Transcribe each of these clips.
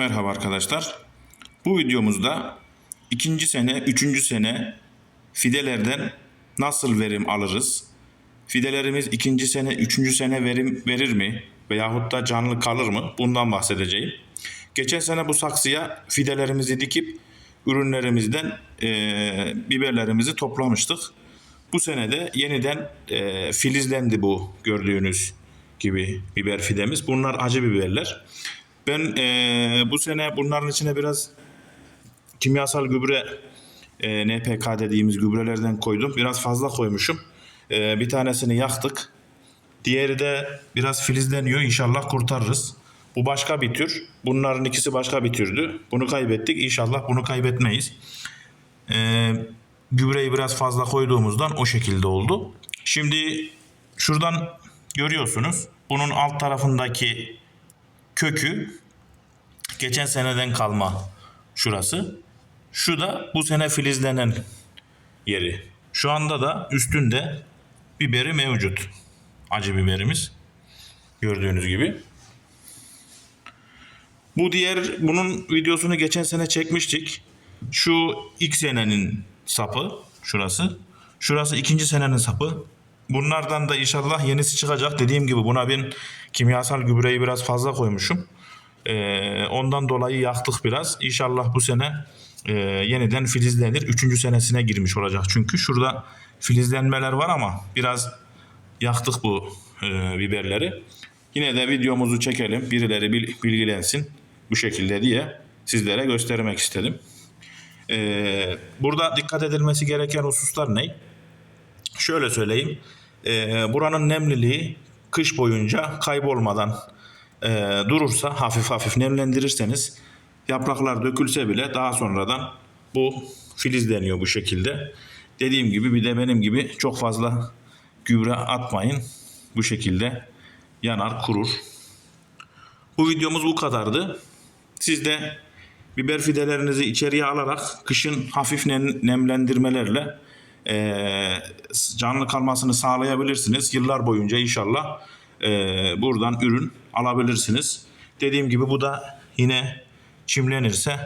Merhaba arkadaşlar. Bu videomuzda ikinci sene, üçüncü sene fidelerden nasıl verim alırız? Fidelerimiz ikinci sene, üçüncü sene verim verir mi? Veyahut da canlı kalır mı? Bundan bahsedeceğim. Geçen sene bu saksıya fidelerimizi dikip ürünlerimizden eee, biberlerimizi toplamıştık. Bu sene de yeniden eee, filizlendi bu gördüğünüz gibi biber fidemiz. Bunlar acı biberler. Ben eee, bu sene bunların içine biraz kimyasal gübre e, NPK dediğimiz gübrelerden koydum. Biraz fazla koymuşum. E, bir tanesini yaktık. Diğeri de biraz filizleniyor. İnşallah kurtarırız. Bu başka bir tür. Bunların ikisi başka bir türdü. Bunu kaybettik. İnşallah bunu kaybetmeyiz. E, gübreyi biraz fazla koyduğumuzdan o şekilde oldu. Şimdi şuradan görüyorsunuz. Bunun alt tarafındaki kökü geçen seneden kalma şurası. Şu da bu sene filizlenen yeri. Şu anda da üstünde biberi mevcut. Acı biberimiz. Gördüğünüz gibi. Bu diğer bunun videosunu geçen sene çekmiştik. Şu ilk senenin sapı şurası. Şurası ikinci senenin sapı. Bunlardan da inşallah yenisi çıkacak. Dediğim gibi buna ben kimyasal gübreyi biraz fazla koymuşum. Ee, ondan dolayı yaktık biraz. İnşallah bu sene e, yeniden filizlenir. Üçüncü senesine girmiş olacak. Çünkü şurada filizlenmeler var ama biraz yaktık bu e, biberleri. Yine de videomuzu çekelim. Birileri bil- bilgilensin bu şekilde diye sizlere göstermek istedim. Ee, burada dikkat edilmesi gereken hususlar ne? Şöyle söyleyeyim. Ee, buranın nemliliği kış boyunca kaybolmadan e, durursa hafif hafif nemlendirirseniz yapraklar dökülse bile daha sonradan bu filizleniyor bu şekilde. Dediğim gibi bir de benim gibi çok fazla gübre atmayın. Bu şekilde yanar kurur. Bu videomuz bu kadardı. Siz de biber fidelerinizi içeriye alarak kışın hafif nem- nemlendirmelerle eee, canlı kalmasını sağlayabilirsiniz. Yıllar boyunca inşallah eee, buradan ürün alabilirsiniz. Dediğim gibi bu da yine çimlenirse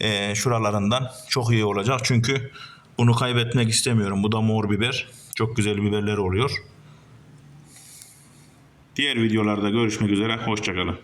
eee, şuralarından çok iyi olacak. Çünkü bunu kaybetmek istemiyorum. Bu da mor biber. Çok güzel biberler oluyor. Diğer videolarda görüşmek üzere. Hoşçakalın.